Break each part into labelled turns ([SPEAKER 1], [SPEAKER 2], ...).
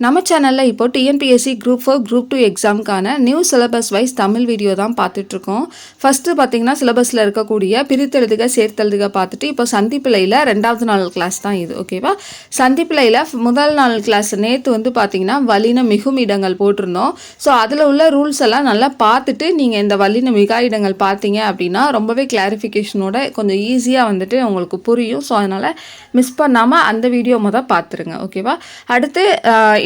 [SPEAKER 1] நம்ம சேனலில் இப்போ TNPSC group four group two எக்ஸாமுக்கான new syllabus wise Tamil video தான் பார்த்துட்ருக்கோம். ஃபஸ்ட்டு பார்த்தீங்கன்னா சிலபஸில் இருக்கக்கூடிய பிரித்தெழுதுக சேர்த்தெழுதுக பார்த்துட்டு இப்போ சந்திப்பிலையில் ரெண்டாவது நாள் கிளாஸ் தான் இது ஓகேவா சந்திப்பிலையில் முதல் நாள் கிளாஸ் நேற்று வந்து பார்த்தீங்கன்னா வலின மிகும் இடங்கள் போட்டிருந்தோம். ஸோ அதில் உள்ள ரூல்ஸ் எல்லாம் நல்லா பார்த்துட்டு நீங்கள் இந்த வலின மிகா இடங்கள் பார்த்தீங்க அப்படின்னா ரொம்பவே கிளாரிஃபிகேஷனோட கொஞ்சம் ஈஸியாக வந்துட்டு உங்களுக்கு புரியும். ஸோ அதனால் மிஸ் பண்ணாமல் அந்த வீடியோ மொதல் பார்த்துருங்க ஓகேவா அடுத்து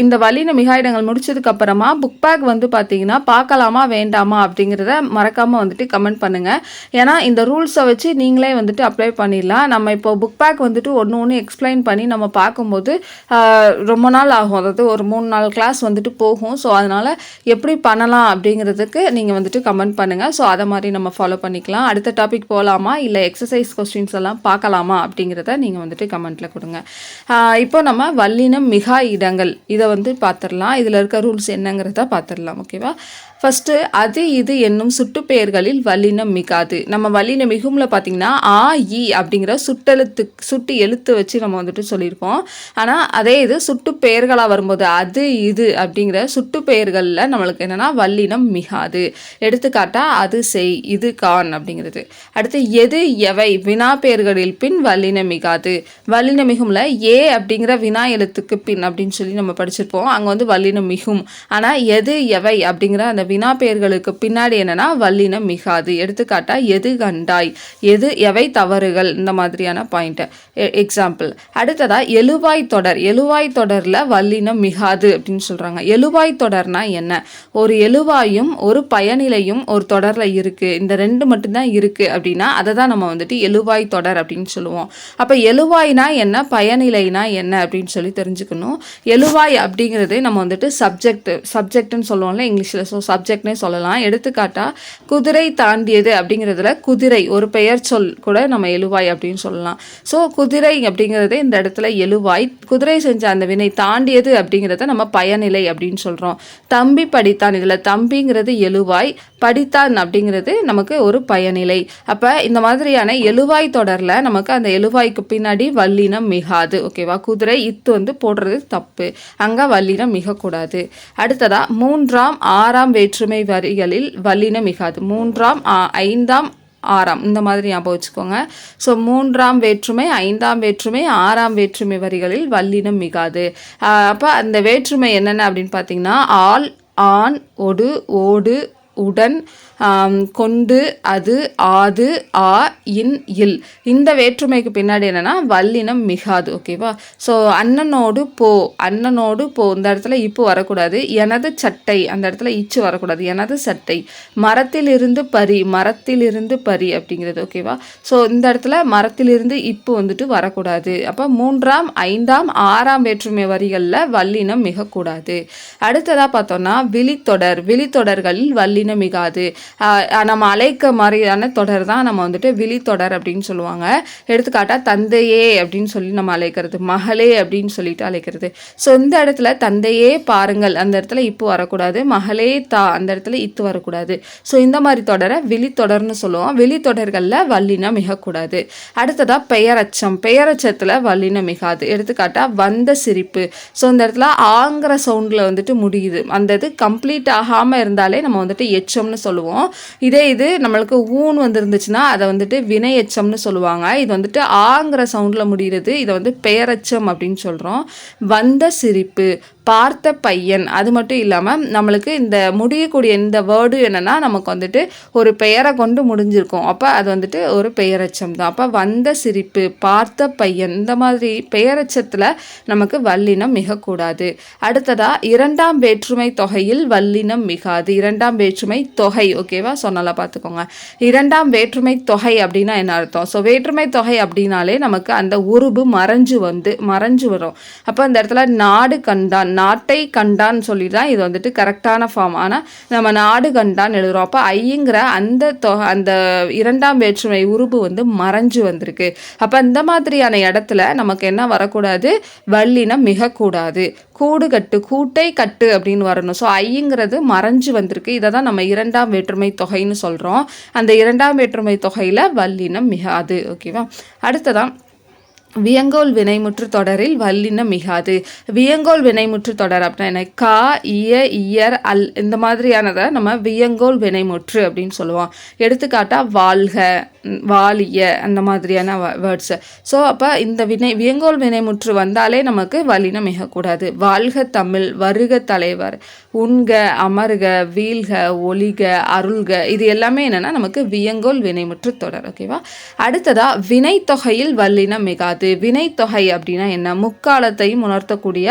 [SPEAKER 1] இந்த வல்லின மிகாயிடங்கள் முடிச்சதுக்கு அப்புறமா புக் பேக் வந்து பார்த்தீங்கன்னா பார்க்கலாமா வேண்டாமா அப்படிங்கிறத மறக்காமல் வந்துட்டு கமெண்ட் பண்ணுங்கள் ஏன்னா இந்த ரூல்ஸை வச்சு நீங்களே வந்துட்டு அப்ளை பண்ணிடலாம். நம்ம இப்போ புக் பேக் வந்துட்டு ஒன்று ஒன்று எக்ஸ்பிளைன் பண்ணி நம்ம பார்க்கும்போது ரொம்ப நாள் ஆகும். அதாவது ஒரு மூணு நாலு கிளாஸ் வந்துட்டு போகும். ஸோ அதனால் எப்படி பண்ணலாம் அப்படிங்கிறதுக்கு நீங்கள் வந்துட்டு கமெண்ட் பண்ணுங்கள் ஸோ அதை மாதிரி நம்ம ஃபாலோ பண்ணிக்கலாம். அடுத்த டாபிக் போகலாமா இல்லை எக்ஸசைஸ் கொஸ்டின்ஸ் எல்லாம் பார்க்கலாமா அப்படிங்கிறத நீங்கள் வந்துட்டு கமெண்ட்டில் கொடுங்க. இப்போ நம்ம வல்லினம் மிகா இடங்கள். இதை வந்து பார்த்துடலாம். இதில் இருக்க ரூல்ஸ் என்னங்கிறத பார்த்துடலாம் ஓகேவா ஃபஸ்ட்டு அது இது என்னும் சுட்டுப்பெயர்களில் வல்லினம் மிகாது. நம்ம வல்லினம் மிகும்ல பார்த்தீங்கன்னா ஆ இ அப்படிங்கிற சுட்டெழுத்து சுட்டு எழுத்து வச்சு நம்ம வந்துட்டு சொல்லியிருப்போம் ஆனால் அதே இது சுட்டு பெயர்களாக வரும்போது அது இது அப்படிங்கிற சுட்டு பெயர்களில் நம்மளுக்கு என்னென்னா வல்லினம் மிகாது. எடுத்துக்காட்டாக அது செய் இது கான் அப்படிங்கிறது. அடுத்து எது எவை வினா பெயர்களில் பின் வல்லினம் மிகாது. வல்லினம் மிகும்ல ஏ அப்படிங்கிற வினா எழுத்துக்கு பின் அப்படின்னு சொல்லி நம்ம படிச்சிருப்போம். அங்கே வந்து வல்லினம் மிகும். ஆனால் எது எவை அப்படிங்கிற அந்த வினா பெயர்களுக்கு பின்னாடி என்னன்னா வல்லினம் மிகாது. எடுத்துக்காட்டா எது கண்டாய்? எது எவை தவறுகள்? இந்த மாதிரியான பாயிண்ட்டு எக்ஸாம்பிள் அடுத்ததா எழுவாய் தொடர். எழுவாய் தொடரில் வல்லினம் மிகாது அப்படின்னு சொல்றாங்க. எழுவாய் தொடர்னா என்ன? ஒரு எழுவாயும் ஒரு பயனிலையும் ஒரு தொடரில் இருக்கு. இந்த ரெண்டு மட்டும்தான் இருக்கு அப்படின்னா அதை தான் நம்ம வந்துட்டு எழுவாய் தொடர் அப்படின்னு சொல்லுவோம். அப்போ எழுவாய்னா என்ன? பயனிலைனா என்ன? அப்படின்னு சொல்லி தெரிஞ்சுக்கணும். எழுவாய் அப்படிங்கிறது நம்ம வந்துட்டு சப்ஜெக்ட் சப்ஜெக்ட்னு சொல்லுவோம்ல இங்கிலீஷில். ஸோ சப்ஜெக்ட்னே சொல்லலாம். எடுத்துக்காட்டா குதிரை தாண்டியது அப்படிங்கிறதுல குதிரை ஒரு பெயர் சொல் கூட நம்ம எழுவாய் அப்படின்னு சொல்லலாம். ஸோ குதிரை அப்படிங்கிறது இந்த இடத்துல எழுவாய். குதிரை செஞ்ச அந்த வினை தாண்டியது அப்படிங்கிறத நம்ம பயனிலை அப்படின்னு சொல்கிறோம் தம்பி படித்தான் இதில். தம்பிங்கிறது எழுவாய். படித்தான் அப்படிங்கிறது நமக்கு ஒரு பயனிலை. அப்போ இந்த மாதிரியான எழுவாய் தொடரில் நமக்கு அந்த எழுவாய்க்கு பின்னாடி வல்லினம் மிகாது ஓகேவா? குதிரை இத்து வந்து போடுறது தப்பு. அங்கே வல்லினம் மிகக்கூடாது. அடுத்ததாக மூன்றாம் ஆறாம் வேற்றுமை வரிகளில் வல்லினம் மிகாது. மூன்றாம் ஆ- ஐந்தாம் ஆறாம். இந்த மாதிரி ஞாபகம் வச்சுக்கோங்க. ஸோ மூன்றாம் வேற்றுமை ஐந்தாம் வேற்றுமை ஆறாம் வேற்றுமை வரிகளில் வல்லினம் மிகாது. அப்போ அந்த வேற்றுமை என்னென்ன அப்படின்னு பார்த்தீங்கன்னா ஆள் ஆண் ஒடு ஓடு உடன் ஆம், கொண்டு அது ஆது ஆ இன் இல். இந்த வேற்றுமைக்கு பின்னாடி என்னென்னா வல்லினம் மிகாது. ஓகேவா ஸோ அண்ணனோடு போ அண்ணனோடு போ. இந்த இடத்துல இப்போ வரக்கூடாது. எனது சட்டை அந்த இடத்துல இச்சு வரக்கூடாது. எனது சட்டை. மரத்திலிருந்து பறி மரத்திலிருந்து பறி அப்படிங்கிறது. ஓகேவா ஸோ இந்த இடத்துல மரத்திலிருந்து இப்போ வந்துட்டு வரக்கூடாது. அப்போ மூன்றாம் ஐந்தாம் ஆறாம் வேற்றுமை வரிகளில் வல்லினம் மிகக்கூடாது. அடுத்ததாக பார்த்தோம்னா விழித்தொடர். விழித்தொடர்களில் வல்லினம் மிகாது. நம்ம அழைக்க மாதிரியான தொடர் தான் நம்ம வந்துட்டு விழித்தொடர் அப்படின்னு சொல்லுவாங்க. எடுத்துக்காட்டா தந்தையே அப்படின்னு சொல்லி நம்ம அழைக்கிறது மகளே அப்படின்னு சொல்லிட்டு அழைக்கிறது. ஸோ இந்த இடத்துல தந்தையே பாருங்கள் அந்த இடத்துல இப்போ வரக்கூடாது மகளே தா அந்த இடத்துல இத்து வரக்கூடாது. ஸோ இந்த மாதிரி தொடரை விழித்தொடர்னு சொல்லுவோம். விழித்தொடர்களில் வல்லினம் மிகக்கூடாது. அடுத்ததாக பெயரச்சம். பெயரச்சத்தில் வல்லினம் மிகாது. எடுத்துக்காட்டா வந்த சிரிப்பு. ஸோ இந்த இடத்துல ஆங்கிற சவுண்டில் வந்துட்டு முடியுது. அந்த இது கம்ப்ளீட் ஆகாமல் இருந்தாலே நம்ம வந்துட்டு எச்சம்னு சொல்லுவோம். இதே இது நம்மளுக்கு ஊன் வந்துருந்துச்சுன்னா அதை வந்துட்டு வினை எச்சம்னு சொல்லுவாங்க. இது வந்துட்டு ஆங்கிற சவுண்டில் முடிகிறது. இதை வந்து பெயரச்சம் அப்படின்னு சொல்கிறோம் வந்த சிரிப்பு பார்த்த பையன். அது மட்டும் இல்லாமல் நம்மளுக்கு இந்த முடியக்கூடிய இந்த வேர்டு என்னென்னா நமக்கு வந்துட்டு ஒரு பெயரை கொண்டு முடிஞ்சிருக்கும். அப்போ அது வந்துட்டு ஒரு பெயரச்சம் தான். அப்போ வந்த சிரிப்பு பார்த்த பையன் இந்த மாதிரி பெயரச்சத்தில் நமக்கு வல்லினம் மிகக்கூடாது. அடுத்ததாக இரண்டாம் வேற்றுமை தொகையில் வல்லினம் மிகாது. இரண்டாம் வேற்றுமை தொகை ஓகேவா சொன்னால பார்த்துக்கோங்க. இரண்டாம் வேற்றுமை தொகை அப்படின்னா என்ன அர்த்தம்? ஸோ வேற்றுமை தொகை அப்படின்னாலே நமக்கு அந்த உருபு மறைஞ்சு வந்து மறைஞ்சு வரும். அப்போ அந்த இடத்துல நாடு கண்டான். நாட்டை கண்டான்னு சொல்லி தான் இது வந்துட்டு கரெக்டான ஃபார்ம் ஆனால் நம்ம நாடு கண்டான்னு எழுதுறோம். அப்போ ஐங்கிற அந்த தொ அந்த இரண்டாம் வேற்றுமை உருபு வந்து மறைஞ்சு வந்திருக்கு. அப்போ இந்த மாதிரியான இடத்துல நமக்கு என்ன வரக்கூடாது? வல்லினம் மிகக்கூடாது. கூடு கட்டு கூட்டை கட்டு அப்படின்னு வரணும். ஸோ ஐங்கிறது மறைஞ்சு வந்திருக்கு. இதை தான் நம்ம இரண்டாம் வேற்றுமை தொகைன்னு சொல்கிறோம் அந்த இரண்டாம் வேற்றுமை தொகையில் வல்லினம் மிகாது. ஓகேவா அடுத்ததான் வியங்கோல் வினைமுற்று தொடரில் வல்லினம் மிகாது. வியங்கோல் வினைமுற்று தொடர் அப்படின்னா என்ன? கா இய இயர் அல் இந்த மாதிரியானதை நம்ம வியங்கோல் வினைமுற்று அப்படின்னு சொல்லுவோம். எடுத்துக்காட்டாக வாழ்க வாலிய அந்த மாதிரியான வேர்ட்ஸு ஸோ அப்போ இந்த வினை வியங்கோல் வினைமுற்று வந்தாலே நமக்கு வல்லினம் மிகக்கூடாது. வாழ்க தமிழ் வருக தலைவர். உண்க அமருக வீழ்க ஒளிக அருள்க இது எல்லாமே என்னென்னா நமக்கு வியங்கோல் வினைமுற்று தொடர் ஓகேவா அடுத்ததாக வினைத்தொகையில் வல்லினம் மிகாது. வினைத்தொகை அப்படின்னா என்ன? முக்காலத்தையும் உணர்த்தக்கூடிய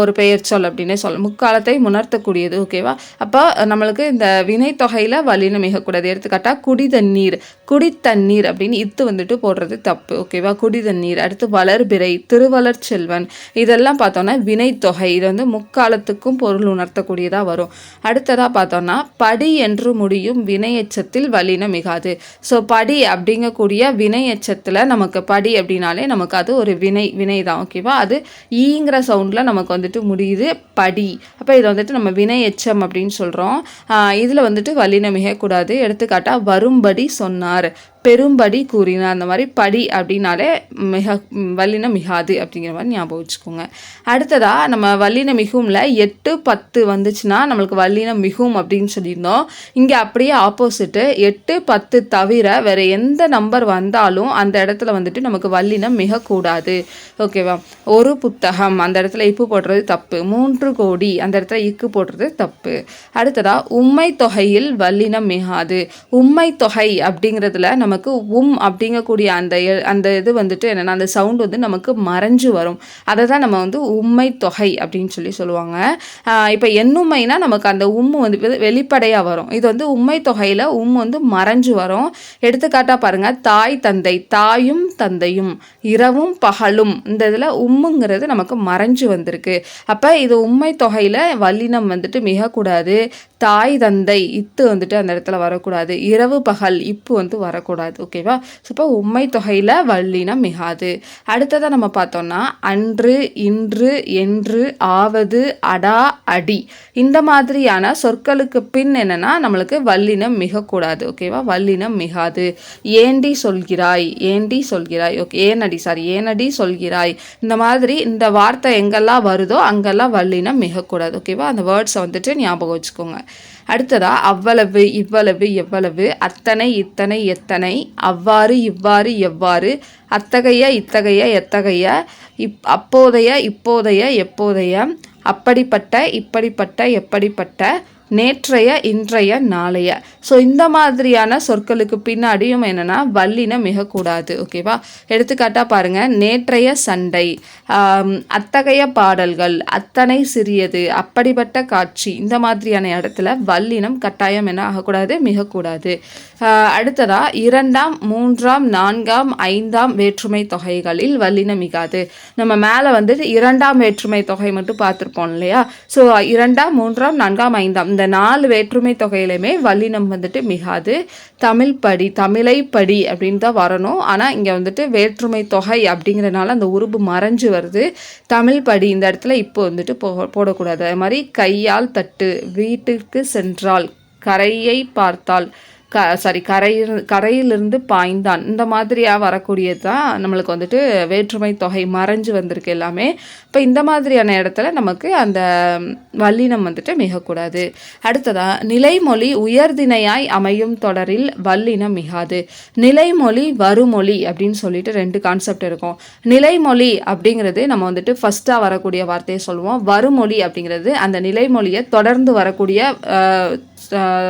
[SPEAKER 1] ஒரு பெயர் சொல் அப்படின்னே சொல்ல முக்காலத்தையும் உணர்த்தக்கூடியது ஓகேவா அப்போ நம்மளுக்கு இந்த வினைத்தொகையில் வலினம் மிகக்கூடாது. எடுத்துக்காட்டால் குடி தண்ணீர் குடித்தண்ணீர் அப்படின்னு இத்து வந்துட்டு போடுறது தப்பு ஓகேவா குடி தண்ணீர் அடுத்து வளர்பிறை திருவளர் செல்வன் இதெல்லாம் பார்த்தோன்னா வினைத்தொகை. இது வந்து முக்காலத்துக்கும் பொருள் உணர்த்தக்கூடிய உணர்த்தக்கூடியதாக வரும். அடுத்ததாக பார்த்தோன்னா படி என்று முடியும் வினையச்சத்தில் வலினம் மிகாது. ஸோ படி அப்படிங்கக்கூடிய வினையச்சத்தில் நமக்கு படி அப்படின்னாலே நமக்கு அது ஒரு வினை வினை தான் ஓகேவா அது ஈங்கிற சவுண்டில் நமக்கு வந்துட்டு முடியுது படி. அப்போ இதை வந்துட்டு நம்ம வினை எச்சம் அப்படின்னு சொல்கிறோம் இதில் வந்துட்டு வலினம் மிகக்கூடாது. எடுத்துக்காட்டால் வரும்படி சொன்னார். பெரும்படி கூறினார் அந்த மாதிரி படி அப்படின்னாலே மிக வல்லின மிகாது அப்படிங்கிற மாதிரி ஞாபகம் வச்சுக்கோங்க. அடுத்ததாக நம்ம வல்லின மிகுமில் எட்டு பத்து வந்துச்சுன்னா நம்மளுக்கு வல்லின மிகும் அப்படின்னு சொல்லியிருந்தோம். இங்கே அப்படியே ஆப்போசிட்டு எட்டு பத்து தவிர வேறு எந்த நம்பர் வந்தாலும் அந்த இடத்துல வந்துட்டு நமக்கு வல்லினம் மிகக்கூடாது ஓகேவா ஒரு புத்தகம் அந்த இடத்துல இப்பு போடுறது தப்பு. மூன்று கோடி அந்த இடத்துல இக்கு போடுறது தப்பு. அடுத்ததாக உண்மை தொகையில் வல்லினம் மிகாது. உண்மை தொகை அப்படிங்கிறதுல நம்ம நமக்கு உம் அப்படிங்கக்கூடிய அந்த அந்த இது வந்துட்டு என்னென்னா அந்த சவுண்ட் வந்து நமக்கு மறைஞ்சு வரும். அதை தான் நம்ம வந்து உண்மை தொகை அப்படின்னு சொல்லி சொல்லுவாங்க. இப்போ எண்ணுமைனா நமக்கு அந்த உம்மு வந்து வெளிப்படையாக வரும். இது வந்து உண்மை தொகையில் உம் வந்து மறைஞ்சு வரும். எடுத்துக்காட்டாக பாருங்கள் தாய் தந்தை தாயும் தந்தையும் இரவும் பகலும் இந்த இதில் உம்முங்கிறது நமக்கு மறைஞ்சு வந்திருக்கு. அப்போ இது உண்மை தொகையில் வல்லினம் வந்துட்டு மிகக்கூடாது தாய் தந்தை இத்து வந்துட்டு அந்த இடத்துல வரக்கூடாது இரவு பகல் இப்பு வந்து வரக்கூடாது. ஆகாது ஓகேவா ஸோ இப்போ உண்மை தொகையில் வள்ளினம் மிகாது. அடுத்ததாக நம்ம பார்த்தோம்னா அன்று இன்று என்று ஆவது அடா அடி. இந்த மாதிரியான சொற்களுக்கு பின் என்னென்னா நம்மளுக்கு வல்லினம் மிகக்கூடாது ஓகேவா வல்லினம் மிகாது. ஏண்டி சொல்கிறாய் ஏண்டி சொல்கிறாய் ஓகே ஏனடி சாரி ஏனடி சொல்கிறாய். இந்த மாதிரி இந்த வார்த்தை எங்கெல்லாம் வருதோ அங்கெல்லாம் வல்லினம் மிகக்கூடாது ஓகேவா அந்த வேர்ட்ஸை வந்துட்டு ஞாபகம் வச்சுக்கோங்க. அடுத்ததா அவ்வளவு இவ்வளவு எவ்வளவு அத்தனை இத்தனை எத்தனை அவ்வாறு இவ்வாறு எவ்வாறு அத்தகைய இத்தகைய எத்தகைய இப் அப்போதைய இப்போதைய எப்போதைய அப்படிப்பட்ட இப்படிப்பட்ட எப்படிப்பட்ட நேற்றைய இன்றைய நாளைய. ஸோ இந்த மாதிரியான சொற்களுக்கு பின்னாடியும் என்னென்னா வல்லினம் மிகக்கூடாது ஓகேவா எடுத்துக்காட்டாக பாருங்கள் நேற்றைய சண்டை அத்தகைய பாடல்கள் அத்தனை சிறியது அப்படிப்பட்ட காட்சி இந்த மாதிரியான இடத்துல வல்லினம் கட்டாயம் என்ன ஆகக்கூடாது மிகக்கூடாது. அடுத்ததாக இரண்டாம் மூன்றாம் நான்காம் ஐந்தாம் வேற்றுமை தொகைகளில் வல்லினம் மிகாது. நம்ம மேலே வந்துட்டு இரண்டாம் வேற்றுமை தொகை மட்டும் பார்த்துருப்போம் இல்லையா? ஸோ இரண்டாம் மூன்றாம் நான்காம் ஐந்தாம் இந்த நாலு வேற்றுமை தொகையிலையுமே வல்லினம் வந்துட்டு மிகாது தமிழ் படி தமிழை படி அப்படின்னு தான் வரணும். ஆனால் இங்கே வந்துட்டு வேற்றுமை தொகை அப்படிங்கிறனால அந்த உருபு மறைஞ்சு வருது. தமிழ் படி இந்த இடத்துல இப்போ வந்துட்டு போ போடக்கூடாது. அது மாதிரி கையால் தட்டு வீட்டுக்கு சென்றால் கரையை பார்த்தால் க சாரி கரையில் கரையிலிருந்து பாய்ந்தான். இந்த மாதிரியாக வரக்கூடியது தான் நம்மளுக்கு வந்துட்டு வேற்றுமை தொகை மறைஞ்சு வந்திருக்கு எல்லாமே. இப்போ இந்த மாதிரியான இடத்துல நமக்கு அந்த வல்லினம் வந்துட்டு மிகக்கூடாது. அடுத்ததாக நிலைமொழி உயர்திணையாய் அமையும் தொடரில் வல்லினம் மிகாது. நிலைமொழி வருமொழி அப்படின்னு சொல்லிட்டு ரெண்டு கான்செப்ட் இருக்கும். நிலைமொழி அப்படிங்கிறது நம்ம வந்துட்டு ஃபஸ்ட்டாக வரக்கூடிய வார்த்தையை சொல்லுவோம். வருமொழி அப்படிங்கிறது அந்த நிலைமொழியை தொடர்ந்து வரக்கூடிய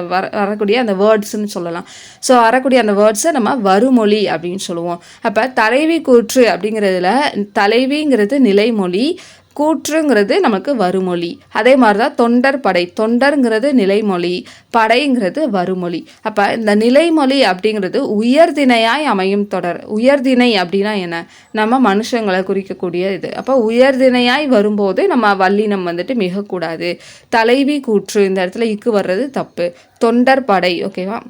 [SPEAKER 1] வர வரக்கூடிய அந்த வேர்ட்ஸ்ன்னு சொல்லலாம். ஸோ வரக்கூடிய அந்த வேர்ட்ஸை நம்ம வருமொழி அப்படின்னு சொல்லுவோம். அப்போ தலைவி கூற்று அப்படிங்கிறதுல தலைவிங்கிறது நிலைமொழி கூற்றுங்கிறது நமக்கு வருமொழி அதே மாதிரி தான் தொண்டர் படை. தொண்டருங்கிறது நிலைமொழி. படைங்கிறது வருமொழி அப்போ இந்த நிலைமொழி அப்படிங்கிறது உயர்தினையாய் அமையும் தொடர். உயர்தினை அப்படின்னா என்ன? நம்ம மனுஷங்களை குறிக்கக்கூடிய இது. அப்போ உயர்தினையாய் வரும்போது நம்ம வல்லினம் வந்துட்டு மிகக்கூடாது. தலைவி கூற்று இந்த இடத்துல இக்கு வர்றது தப்பு. தொண்டர் படை ஓகேவா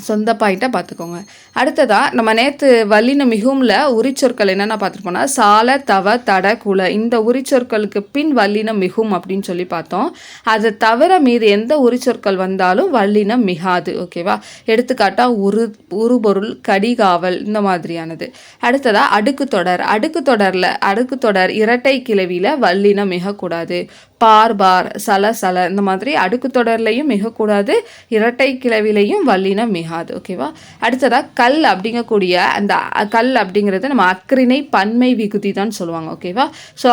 [SPEAKER 1] சொந்த பாயிண்ட்டை பார்த்துக்கோங்க அடுத்ததாக நம்ம நேற்று வல்லின மிகுமில் உரிச்சொற்கள் என்னென்ன பார்த்துருப்போம்னா சால தவ தட குல. இந்த உரிச்சொற்களுக்கு பின் வல்லினம் மிகும் அப்படின்னு சொல்லி பார்த்தோம். அதை தவிர மீது எந்த உரிச்சொற்கள் வந்தாலும் வல்லினம் மிகாது ஓகேவா? எடுத்துக்காட்டாக உரு உருபொருள் கடிகாவல் இந்த மாதிரியானது. அடுத்ததாக அடுக்கு தொடர் அடுக்கு தொடரில் அடுக்கு தொடர் இரட்டை கிளவியில் வல்லினம் மிகக்கூடாது. பார் பார் சல சல இந்த மாதிரி அடுக்கு தொடர்லையும் மிகக்கூடாது இரட்டை கிளவிலையும் வல்லினம் மிகாது ஓகேவா? அடுத்ததாக கல் அப்படிங்கக்கூடிய அந்த கல் அப்படிங்கிறது நம்ம அக்கறிணை பன்மை விகுதி தான் சொல்லுவாங்க ஓகேவா? ஸோ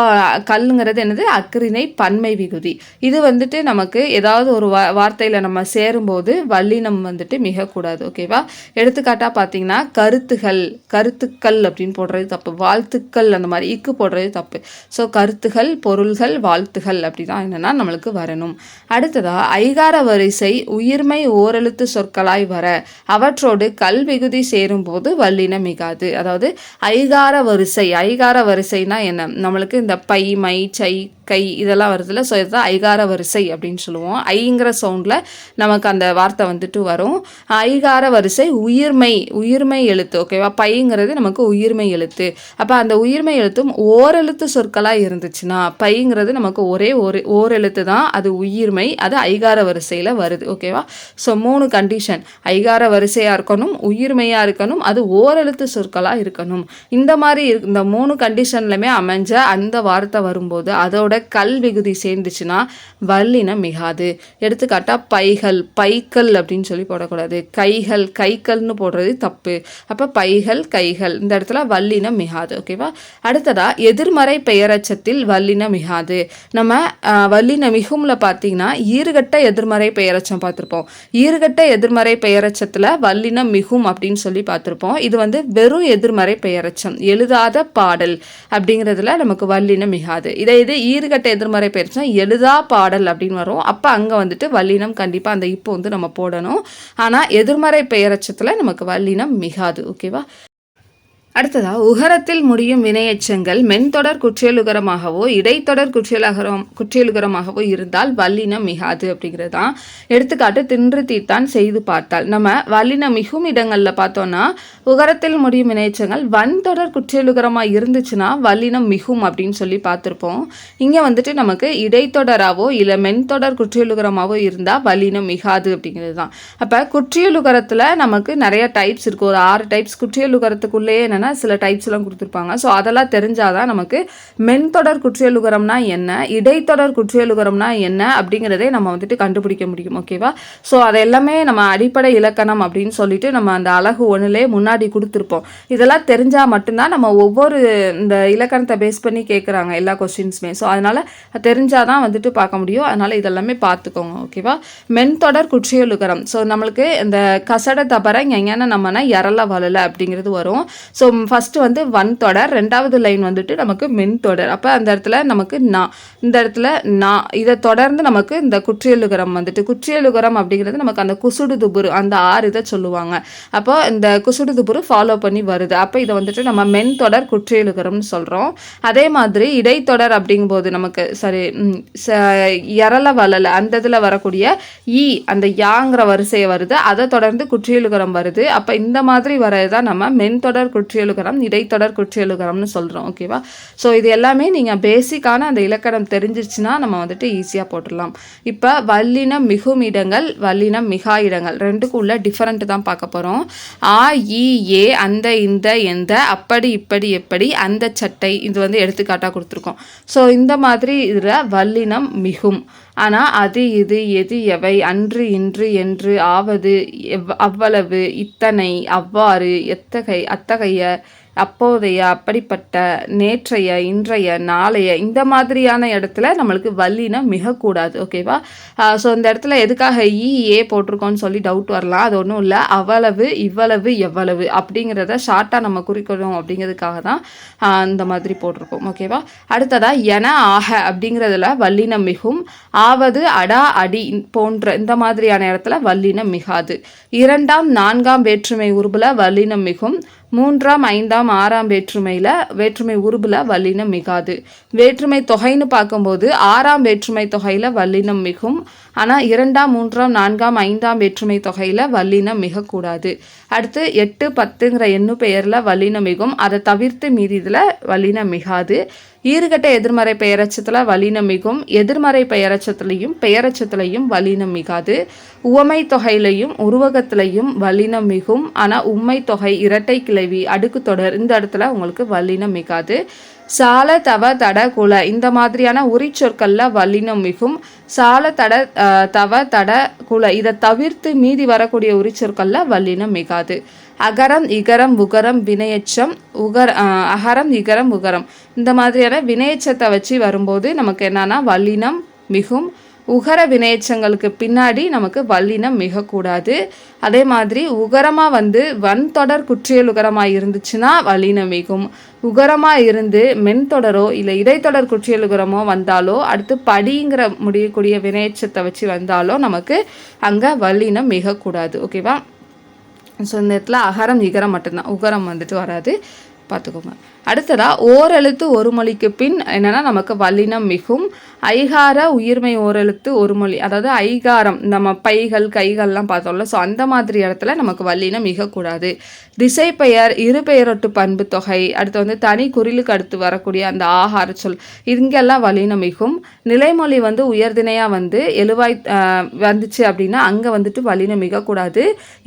[SPEAKER 1] கல்லுங்கிறது என்னது? அக்கறிணை பன்மை விகுதி. இது வந்துட்டு நமக்கு ஏதாவது ஒரு வா வார்த்தையில் நம்ம சேரும்போது வல்லினம் வந்துட்டு மிகக்கூடாது ஓகேவா? எடுத்துக்காட்டாக பார்த்தீங்கன்னா கருத்துகள் கருத்துக்கள் அப்படின்னு போடுறது தப்பு வாழ்த்துக்கள் அந்த மாதிரி இக்கு போடுறது தப்பு. ஸோ கருத்துகள் பொருள்கள் வாழ்த்துகள் அப்படி தான் என்னென்னா நம்மளுக்கு வரணும். அடுத்ததாக ஐகார வரிசை உயிர்மை ஓரெழுத்து சொற்களாய் வர அவற்றோடு கல் விகுதி சேரும்போது வல்லின மிகாது. அதாவது ஐகார வரிசை ஐகார வரிசைனா என்ன? நம்மளுக்கு இந்த பை மை சை கை இதெல்லாம் வருதுல்ல. ஸோ இதுதான் ஐகார வரிசை அப்படின்னு சொல்லுவோம். ஐங்கிற சவுண்டில் நமக்கு அந்த வார்த்தை வந்துட்டு வரும். ஐகார வரிசை உயிர்மை உயிர்மை எழுத்து ஓகேவா பைங்கிறது நமக்கு உயிர்மை எழுத்து. அப்போ அந்த உயிர்மை எழுத்தும் ஓரெழுத்து சொற்களாக இருந்துச்சுன்னா பைங்கிறது நமக்கு ஒரே ஒரு ஓரெழுத்து தான். அது உயிர்மை அது ஐகார வரிசையில் வருது ஓகேவா ஸோ மூணு கண்டிஷன் ஐகார வரிசையாக இருக்கணும் உயிர்மையாக இருக்கணும் அது ஓரெழுத்து சொற்களாக இருக்கணும். இந்த மாதிரி இந்த மூணு கண்டிஷன்லையுமே அமைஞ்ச அந்த வார்த்தை வரும்போது அதோட கல் விகுதி சேர்ந்துச்சுன்னா வல்லினம் மிகாது. எடுத்துக்காட்டா பைகள் பைக்கல் அப்படின்னு சொல்லி போடக்கூடாது. கைகள் கைக்கல்னு போடுறது தப்பு. அப்போ பைகள் கைகள் இந்த இடத்துல வல்லினம் மிகாது ஓகேவா அடுத்ததா எதிர்மறை பெயரச்சத்தில் வல்லினம் மிகாது. நம்ம வல்லின மிகும்ல பார்த்தீங்கன்னா ஈறுகட்ட எதிர்மறை பெயரச்சம் பார்த்துருப்போம். ஈறுகட்ட எதிர்மறை பெயரச்சத்தில் வல்லினம் மிகும் அப்படின்னு சொல்லி பார்த்துருப்போம். இது வந்து வெறும் எதிர்மறை பெயரச்சம் எழுதாத பாடல் அப்படிங்கிறதுல நமக்கு வல்லினம் மிகாது. இதை இது கட்ட எதிர்மறை பெயரச்சம் எழுதா பாடல் அப்படின்னு வரும். அப்போ அங்கே வந்துட்டு வல்லினம் கண்டிப்பாக அந்த இப்போ வந்து நம்ம போடணும். ஆனால் எதிர்மறை பெயரச்சத்தில் நமக்கு வல்லினம் மிகாது. ஓகேவா? அடுத்ததா உகரத்தில் முடியும் வினையச்சங்கள் மென்தொடர் குற்றியலுகரமாகவோ இடைத்தொடர் குற்றியலகரம் குற்றியலுகரமாகவோ இருந்தால் வல்லினம் மிகாது அப்படிங்கிறது. தான் எடுத்துக்காட்டு தின்று தீத்தான் செய்து பார்த்தால். நம்ம வல்லினம் மிகும் இடங்களில் பார்த்தோன்னா உகரத்தில் முடியும் வினையச்சங்கள் வன்தொடர் குற்றியலுகரமாக இருந்துச்சுன்னா வல்லினம் மிகும் அப்படின்னு சொல்லி பார்த்துருப்போம். இங்கே வந்துட்டு நமக்கு இடைத்தொடராகவோ இல்லை மென்தொடர் குற்றியலுகரமாகவோ இருந்தால் வல்லினம் மிகாது அப்படிங்கிறது தான் அப்போ குற்றியலுகரத்தில் நமக்கு நிறைய டைப்ஸ் இருக்குது ஒரு ஆறு டைப்ஸ் குற்றியலுகரத்துக்குள்ளேயே என்னென்னா சில டைப்ஸ் எல்லாம் கொடுத்துருப்பாங்க. ஸோ அதெல்லாம் தெரிஞ்சாதான் நமக்கு மென்தொடர் குற்றியலுகரம்னா என்ன இடைத்தொடர் குற்றியலுகரம்னா என்ன அப்படிங்கிறதே நம்ம வந்துட்டு கண்டுபிடிக்க முடியும் ஓகேவா ஸோ அதை எல்லாமே நம்ம அடிப்படை இலக்கணம் அப்படின்னு சொல்லிட்டு நம்ம அந்த அழகு ஒன்றுலே முன்னாடி கொடுத்துருப்போம். இதெல்லாம் தெரிஞ்சால் மட்டும்தான் நம்ம ஒவ்வொரு இந்த இலக்கணத்தை பேஸ் பண்ணி கேட்குறாங்க எல்லா கொஸ்டின்ஸுமே ஸோ அதனால் தெரிஞ்சால் தான் வந்துட்டு பார்க்க முடியும். அதனால் இதெல்லாமே பார்த்துக்கோங்க ஓகேவா மென்தொடர் குற்றியலுகரம். ஸோ நம்மளுக்கு இந்த கசட தபர எங்கன்னா நம்மனா இறல வளல அப்படிங்கிறது வரும். ஸோ ஃபஸ்ட்டு வந்து ஒன் தொடர் ரெண்டாவது லைன் வந்துட்டு நமக்கு மென் தொடர். அப்போ அந்த இடத்துல நமக்கு நா இந்த இடத்துல நா இதை தொடர்ந்து நமக்கு இந்த குற்றியலுகரம் வந்துட்டு குற்றியலுகரம் அப்படிங்கிறது நமக்கு அந்த குசுடு துபுரு அந்த ஆறு இதை சொல்லுவாங்க. அப்போ இந்த குசுடு துபுரு ஃபாலோ பண்ணி வருது. அப்போ இதை வந்துட்டு நம்ம மென் தொடர் குற்றியலுகரம்னு சொல்கிறோம் அதே மாதிரி இடைத்தொடர் அப்படிங்கும்போது நமக்கு சரி இரல ச- வளல அந்த இதில் வரக்கூடிய ஈ அந்த யாங்கிற வரிசையை வருது. அதை தொடர்ந்து குற்றியலுகரம் வருது. அப்போ இந்த மாதிரி வரது தான் நம்ம மென் தொடர் குற்றியல் குற்றியலுகரம் இடைத்தொடர் குற்றியலுகரம்னு சொல்கிறோம் ஓகேவா ஸோ இது எல்லாமே நீங்கள் பேசிக்கான அந்த இலக்கணம் தெரிஞ்சிருச்சுன்னா நம்ம வந்துட்டு ஈஸியாக போட்டுடலாம். இப்போ வல்லினம் மிகும் இடங்கள் வல்லினம் மிகா இடங்கள் ரெண்டுக்கும் உள்ள டிஃபரெண்ட் தான் பார்க்க போகிறோம் ஆ இ ஏ அந்த இந்த எந்த அப்படி இப்படி எப்படி அந்த சட்டை இது வந்து எடுத்துக்காட்டாக கொடுத்துருக்கோம். ஸோ இந்த மாதிரி இதில் வல்லினம் மிகும். ஆனால் அது இது எது எவை? அன்று இன்று என்று ஆவது எவ் அவ்வளவு இத்தனை அவ்வாறு எத்தகை அத்தகைய அப்போதைய அப்படிப்பட்ட நேற்றைய இன்றைய நாளைய இந்த மாதிரியான இடத்துல நம்மளுக்கு வல்லினம் மிகக்கூடாது ஓகேவா ஸோ இந்த இடத்துல எதுக்காக e, இ ஏ போட்டிருக்கோன்னு சொல்லி டவுட் வரலாம் அது ஒன்றும் இல்லை. அவ்வளவு இவ்வளவு எவ்வளவு அப்படிங்கிறத ஷார்ட்டாக நம்ம குறிக்கணும் அப்படிங்கிறதுக்காக தான் இந்த மாதிரி போட்டிருக்கோம் ஓகேவா அடுத்ததா என ஆக அப்படிங்கிறதுல வல்லினம் மிகும் ஆவது அடா அடி போன்ற இந்த மாதிரியான இடத்துல வல்லினம் மிகாது. இரண்டாம் நான்காம் வேற்றுமை உருவில் வல்லினம் மிகும் மூன்றாம் ஐந்தாம் ஆறாம் வேற்றுமையில் வேற்றுமை உருபில் வல்லினம் மிகாது. வேற்றுமை தொகைன்னு பார்க்கும்போது ஆறாம் வேற்றுமை தொகையில் வல்லினம் மிகும் ஆனால் இரண்டாம் மூன்றாம் நான்காம் ஐந்தாம் வேற்றுமை தொகையில் வல்லினம் மிகக்கூடாது. அடுத்து எட்டு பத்துங்கிற எண்ணு பெயரில் வல்லினம் மிகும். அதை தவிர்த்து மீதி இதில் வல்லினம் மிகாது. ஈறுகட்ட எதிர்மறை பெயரச்சத்தில் வலினம் மிகும். எதிர்மறை பெயரச்சத்துலையும் பெயரச்சத்துலையும் வலினம் மிகாது. உவமை தொகையிலையும் உருவகத்திலையும் வலினம் மிகும். ஆனால் உண்மை தொகை இரட்டை கிளவி அடுக்கு தொடர் இந்த இடத்துல உங்களுக்கு வலினம் மிகாது. சால தவ தட குல. இந்த மாதிரியான உரிச்சொற்களில் வல்லினம் மிகும். சால தட தவ தட குல. இதை தவிர்த்து மீதி வரக்கூடிய உரிச்சொற்களில் வல்லினம் மிகாது. அகரம் இகரம் உகரம் வினையச்சம் உகர அகரம் இகரம் உகரம். இந்த மாதிரியான வினையச்சத்தை வச்சு வரும்போது நமக்கு என்னன்னா வல்லினம் மிகும். உகர வினையச்சங்களுக்கு பின்னாடி நமக்கு வல்லினம் மிகக்கூடாது. அதே மாதிரி உகரமாக வந்து வன்தொடர் குற்றியல் உகரமாக இருந்துச்சுன்னா வல்லினம் மிகும். உகரமாக இருந்து மென்தொடரோ இல்லை இடைத்தொடர் குற்றியல் உகரமோ வந்தாலோ அடுத்து படிங்கிற முடியக்கூடிய வினையச்சத்தை வச்சு வந்தாலோ நமக்கு அங்கே வல்லினம் மிகக்கூடாது. ஓகேவா? ஸோ இந்த இடத்துல அகரம் இகரம் மட்டும்தான். உகரம் வந்துட்டு வராது. பார்த்துக்கோங்க. அடுத்ததாக ஓரெழுத்து ஒரு மொழிக்கு பின் என்னென்னா நமக்கு வல்லினம் மிகும். ஐகார உயிர்மை ஓரெழுத்து ஒரு மொழி அதாவது ஐகாரம் நம்ம பைகள் கைகள்லாம் பார்த்தோம்ல ஸோ அந்த மாதிரி இடத்துல நமக்கு வல்லினம் மிகக்கூடாது. திசை பெயர் இரு பெயரொட்டு பண்பு தொகை அடுத்து வந்து தனி குறிலுக்கு அடுத்து வரக்கூடிய அந்த ஆகார சொல் இங்கெல்லாம் வல்லினம் மிகும். நிலைமொழி வந்து உயர்திணையாக வந்து எழுவாய் வந்துச்சு அப்படின்னா அங்கே வந்துட்டு வல்லினம் மிகக்கூடாது.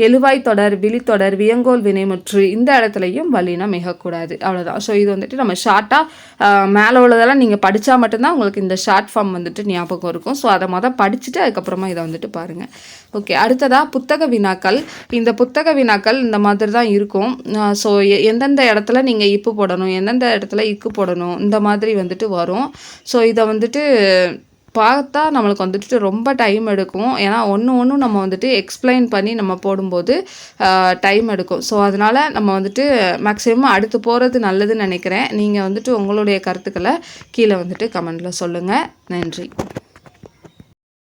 [SPEAKER 1] எழுவாய் தொடர் விழித்தொடர் வியங்கோல் வினைமுற்று இந்த இடத்துலையும் வல்லினம் மிகக்கூடாது. அவ்வளோதான் ஸோ இது வந்துட்டு நம்ம ஷார்ட்டாக மேலே உள்ளதெல்லாம் நீங்கள் படித்தா மட்டும்தான் உங்களுக்கு இந்த ஷார்ட் ஃபார்ம் வந்துட்டு ஞாபகம் இருக்கும். ஸோ அதை மொதல் படிச்சுட்டு அதுக்கப்புறமா இதை வந்துட்டு பாருங்கள் ஓகே அடுத்ததாக புத்தக வினாக்கள். இந்த புத்தக வினாக்கள் இந்த மாதிரி தான் இருக்கும். ஸோ எந்தெந்த இடத்துல நீங்கள் இப்பு போடணும் எந்தெந்த இடத்துல இக்கு போடணும் இந்த மாதிரி வந்துட்டு வரும். ஸோ இதை வந்துட்டு பார்த்தா நம்மளுக்கு வந்துட்டு ரொம்ப டைம் எடுக்கும். ஏன்னா ஒன்று ஒன்றும் நம்ம வந்துட்டு எக்ஸ்பிளைன் பண்ணி நம்ம போடும்போது டைம் எடுக்கும். ஸோ அதனால் நம்ம வந்துட்டு மேக்ஸிமம் அடுத்து போகிறது நல்லதுன்னு நினைக்கிறேன். நீங்கள் வந்துட்டு உங்களுடைய கருத்துக்களை கீழே வந்துட்டு கமெண்டில் சொல்லுங்கள் நன்றி.